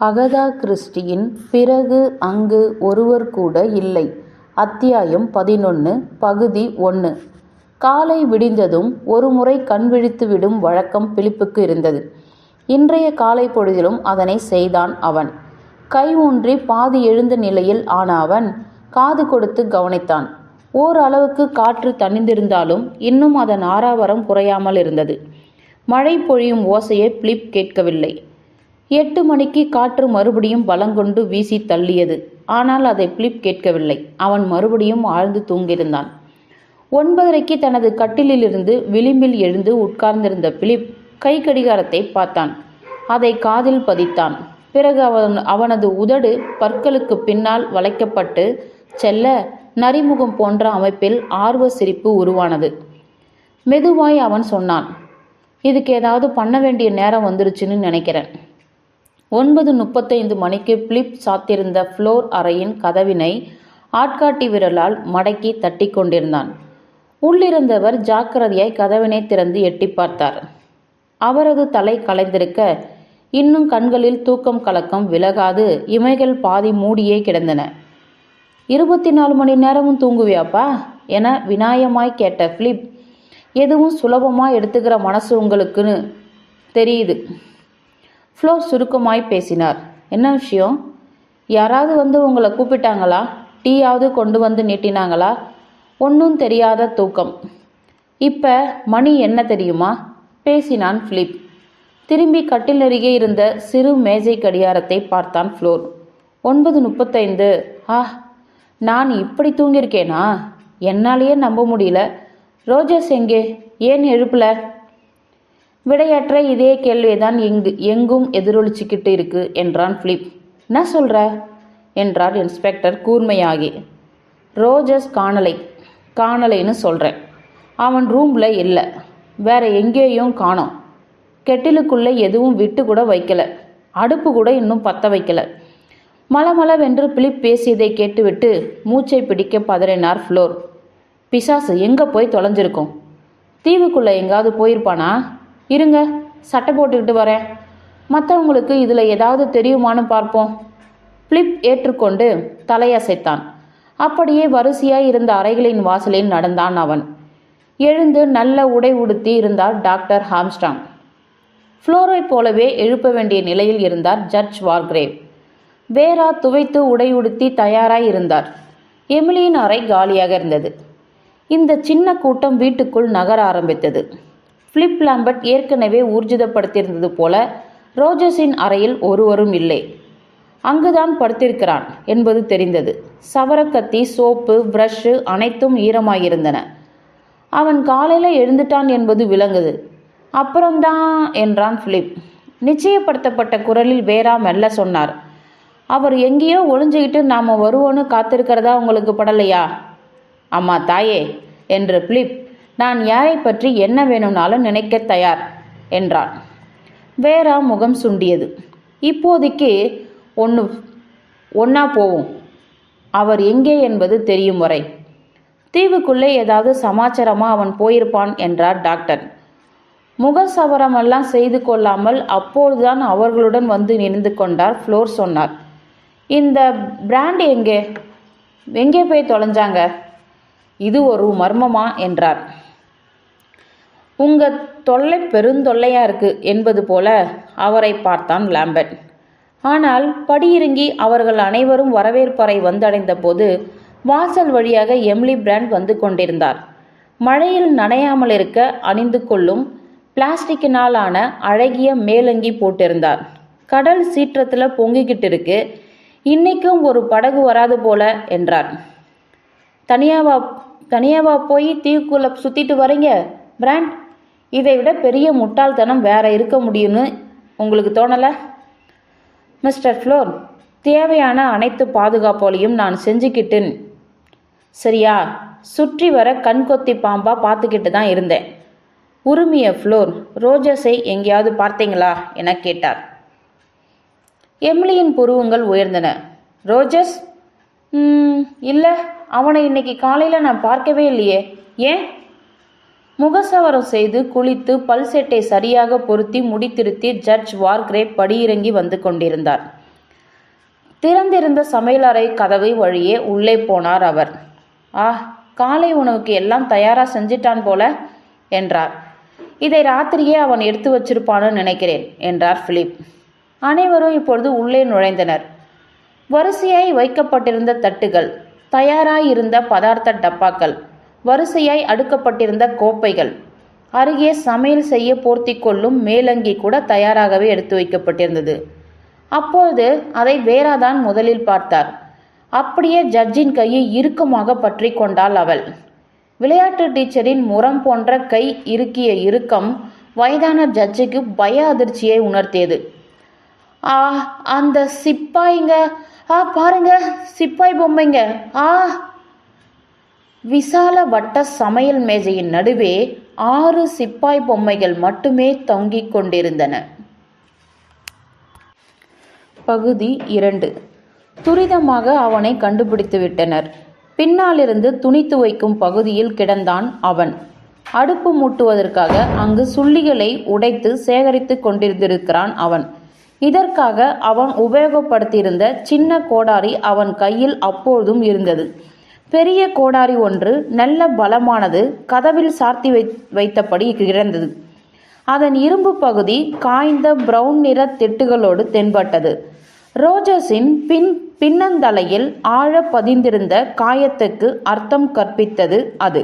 Agatha கிறிஸ்டியின் பிறகு அங்கு ஒருவர் கூட இல்லை. அத்தியாயம் பதினொன்று பகுதி ஒன்று காலை விடிந்ததும் ஒருமுறை கண் விழித்து விடும் வழக்கம் பிலிப்புக்கு இருந்தது. இன்றைய காலை பொழுதிலும் அதனை செய்தான் அவன். கை ஊன்றி பாதி எழுந்த நிலையில் ஆன அவன் காது கொடுத்து கவனித்தான். ஓரளவுக்கு காற்று தணிந்திருந்தாலும் இன்னும் அதன் ஆறாவரம் குறையாமல் இருந்தது. மழை பொழியும் ஓசையை பிலிப் கேட்கவில்லை. எட்டு மணிக்கு காற்று மறுபடியும் பலங்கொண்டு வீசி தள்ளியது. ஆனால் அதை பிலிப் கேட்கவில்லை. அவன் மறுபடியும் ஆழ்ந்து தூங்கியிருந்தான். ஒன்பதரைக்கு தனது கட்டிலிலிருந்து விளிம்பில் எழுந்து உட்கார்ந்திருந்த பிலிப் கை கடிகாரத்தை பார்த்தான். அதை காதில் பதித்தான். பிறகு அவன் அவனது உதடு பற்களுக்கு பின்னால் வளைக்கப்பட்டு செல்ல நரிமுகம் போன்ற அமைப்பில் ஆர்வ சிரிப்பு உருவானது. மெதுவாய் அவன் சொன்னான் இதுக்கு ஏதாவது பண்ண வேண்டிய நேரம் வந்துருச்சுன்னு நினைக்கிறேன். ஒன்பது முப்பத்தைந்து மணிக்கு பிளிப் சாத்திருந்த ஃப்ளோர் அறையின் கதவினை ஆட்காட்டி விரலால் மடக்கி தட்டி கொண்டிருந்தான். உள்ளிருந்தவர் ஜாக்கிரதையாய் கதவினை திறந்து எட்டி பார்த்தார். அவரது தலை கலைந்திருக்க இன்னும் கண்களில் தூக்கம் கலக்கம் விலகாது இமைகள் பாதி மூடியே கிடந்தன. இருபத்தி நாலு மணி நேரமும் தூங்குவியாப்பா? என வினாயமாய் கேட்ட பிலிப் எதுவும் சுலபமாக எடுத்துக்கிற மனசு உங்களுக்குன்னு தெரியுது. ஃப்ளோர் சுருக்கமாய் பேசினார். என்ன விஷயம்? யாராவது வந்து உங்களை கூப்பிட்டாங்களா? டீயாவது கொண்டு வந்து நீட்டினாங்களா? ஒன்றும் தெரியாத தூக்கம். இப்போ மணி என்ன தெரியுமா? பேசினான் ஃபிலிப் திரும்பி கட்டில் அருகே இருந்த சிறு மேஜை கடியாரத்தை பார்த்தான் ஃப்ளோர். ஒன்பது முப்பத்தைந்து. ஆ நான் இப்படி தூங்கியிருக்கேனா? என்னாலேயே நம்ப முடியல. ரோஜஸ் எங்கே? ஏன் எழுப்பல? விடையற்ற இதே கேள்விதான் எங்கு எங்கும் எதிரொலிச்சுக்கிட்டு இருக்கு என்றான் பிலிப். என்ன சொல்ற? என்றார் இன்ஸ்பெக்டர் கூர்மையாகி. ரோஜஸ் காணலை காணலைன்னு சொல்கிறேன் அவன் ரூமில் இல்லை. வேற எங்கேயும் காணோம். கெட்டிலுக்குள்ளே எதுவும் விட்டு கூட வைக்கல. அடுப்பு கூட இன்னும் பற்ற வைக்கல. மலமளவென்று பிலிப் பேசியதை கேட்டுவிட்டு மூச்சை பிடிக்க பதறினார் ஃப்ளோர். பிசாசு எங்கே போய் தொலைஞ்சிருக்கும்? தீவுக்குள்ளே எங்காவது போயிருப்பானா? இருங்க சட்டை போட்டுக்கிட்டு வரேன். மற்றவங்களுக்கு இதில் ஏதாவது தெரியுமான்னு பார்ப்போம். பிளிப் ஏற்றுக்கொண்டு தலையசைத்தான். அப்படியே வரிசையாய் இருந்த அறைகளின் வாசலில் நடந்தான் அவன். எழுந்து நல்ல உடை உடுத்தி இருந்தார் டாக்டர் ஹாம்ஸ்டாங். ஃப்ளோரை போலவே எழுப்ப வேண்டிய நிலையில் இருந்தார் ஜட்ஜ் வார்கிரேவ். வேரா துவைத்து உடை உடுத்தி தயாராய் இருந்தார். எமிலியின் அறை காலியாக இருந்தது. இந்த சின்ன கூட்டம் வீட்டுக்குள் நகர ஆரம்பித்தது. பிலிப் லாம்பர்ட் ஏற்கனவே ஊர்ஜிதப்படுத்தியிருந்தது போல ரோஜஸின் அறையில் ஒருவரும் இல்லை. அங்குதான் படுத்திருக்கிறான் என்பது தெரிந்தது. சவரக்கத்தி சோப்பு ப்ரஷ்ஷு அனைத்தும் ஈரமாயிருந்தன. அவன் காலையில் எழுந்துட்டான் என்பது விளங்குது. அப்புறம்தான் என்றான் பிலிப் நிச்சயப்படுத்தப்பட்ட குரலில் வேறா மெல்ல சொன்னார். அவர் எங்கேயோ ஒளிஞ்சுக்கிட்டு நாம் வருவோன்னு காத்திருக்கிறதா உங்களுக்கு படலையா? அம்மா தாயே என்று பிலிப் நான் யாரை பற்றி என்ன வேணும்னாலும் நினைக்க தயார் என்றான். வேறா முகம் சுண்டியது. இப்போதைக்கு ஒன்று ஒன்றா போவோம். அவர் எங்கே என்பது தெரியும் வரை. தீவுக்குள்ளே ஏதாவது சமாச்சாரமாக அவன் போயிருப்பான் என்றார் டாக்டர். முகசவரமெல்லாம் செய்து கொள்ளாமல் அப்பொழுதுதான் அவர்களுடன் வந்து நினைந்து கொண்டார் ஃப்ளோர் சொன்னார். இந்த பிராண்ட் எங்கே? எங்கே போய் தொலைஞ்சாங்க? இது ஒரு மர்மமா? என்றார். உங்கள் தொல்லை பெருந்தொல்லையா இருக்கு என்பது போல அவரை பார்த்தான் லாம்பர்ட் ஆனால் படியிறங்கி அவர்கள் அனைவரும் வரவேற்பறை வந்தடைந்த போது வாசல் வழியாக எம்லி பிராண்ட் வந்து கொண்டிருந்தார். மழையில் நனையாமல் இருக்க அணிந்து கொள்ளும் பிளாஸ்டிக்கினால் ஆன அழகிய மேலங்கி போட்டிருந்தார். கடல் சீற்றத்தில் பொங்கிக்கிட்டு இருக்கு இன்னைக்கும் ஒரு படகு வராது போல என்றார். தனியாவா தனியாவா போய் தீவுக்குள்ளே சுற்றிட்டு வரீங்க பிராண்ட்? இதை விட பெரிய முட்டாள்தனம் வேற இருக்க முடியும்னு உங்களுக்கு தோணலை? மிஸ்டர் ஃப்ளோர் தேவையான அனைத்து பாதுகாப்போலையும் நான் செஞ்சுக்கிட்டேன். சரியா? சுற்றி வர கண்கொத்தி பாம்பா பார்த்துக்கிட்டு தான் இருந்தேன். உரிமைய ஃப்ளோர் ரோஜஸை எங்கேயாவது பார்த்தீங்களா? என கேட்டார். எம்லியின் புருவங்கள் உயர்ந்தன. ரோஜஸ்? இல்லை. அவனை இன்னைக்கு காலையில் நான் பார்க்கவே இல்லையே. ஏன்? முகசவரம் செய்து குளித்து பல் செட்டை சரியாக பொருத்தி முடித்திருத்தி ஜட்ஜ் வார்க்ரே படியிறங்கி வந்து கொண்டிருந்தார். திறந்திருந்த சமையலறை கதவை வழியே உள்ளே போனார் அவர். ஆ காலை உணவுக்கு எல்லாம் தயாரா செஞ்சிட்டான் போல என்றார். இதை ராத்திரியே அவன் எடுத்து வச்சிருப்பான்னு நினைக்கிறேன் என்றார் பிலிப். அனைவரும் இப்பொழுது உள்ளே நுழைந்தனர். வரிசையாய் வைக்கப்பட்டிருந்த தட்டுகள் தயாராயிருந்த பதார்த்த டப்பாக்கள் வரிசையாய் அடுக்கப்பட்டிருந்த கோப்பைகள். அருகே சமையல் செய்ய போர்த்தி கொள்ளும் மேலங்கி கூட தயாராகவே எடுத்து வைக்கப்பட்டிருந்தது. அப்போது அதை வேறாதான் முதலில் பார்த்தார். அப்படியே ஜட்ஜின் கையை இறுக்கமாக பற்றி கொண்டாள் அவள். விளையாட்டு டீச்சரின் முரம் போன்ற கை இறுக்கிய இறுக்கம் வயதான ஜட்ஜுக்கு பய அதிர்ச்சியை உணர்த்தியது. ஆ அந்த சிப்பாய்ங்க. ஆ பாருங்க சிப்பாய் பொம்மைங்க. ஆ விசால வட்ட சமையல் மேஜையின் நடுவே ஆறு சிப்பாய் பொம்மைகள் மட்டுமே தொங்கிக் கொண்டிருந்தன. பகுதி இரண்டு. துரிதமாக அவனை கண்டுபிடித்து விட்டனர். பின்னாலிருந்து துணி துவைக்கும் பகுதியில் கிடந்தான் அவன். அடுப்பு மூட்டுவதற்காக அங்கு சுள்ளிகளை உடைத்து சேகரித்து கொண்டிருந்திருக்கிறான் அவன். இதற்காக அவன் உபயோகப்படுத்தியிருந்த சின்ன கோடாரி அவன் கையில் அப்பொழுதும் இருந்தது. பெரிய கோடாரி ஒன்று நல்ல பலமானது கதவில் சார்த்தி வை வைத்தபடி கிடந்தது. அதன் இரும்பு பகுதி காய்ந்த பிரவுன் நிற திட்டுகளோடு தென்பட்டது. ரோஜஸின் பின் பின்னந்தலையில் ஆழ பதிந்திருந்த காயத்துக்கு அர்த்தம் கற்பித்தது அது.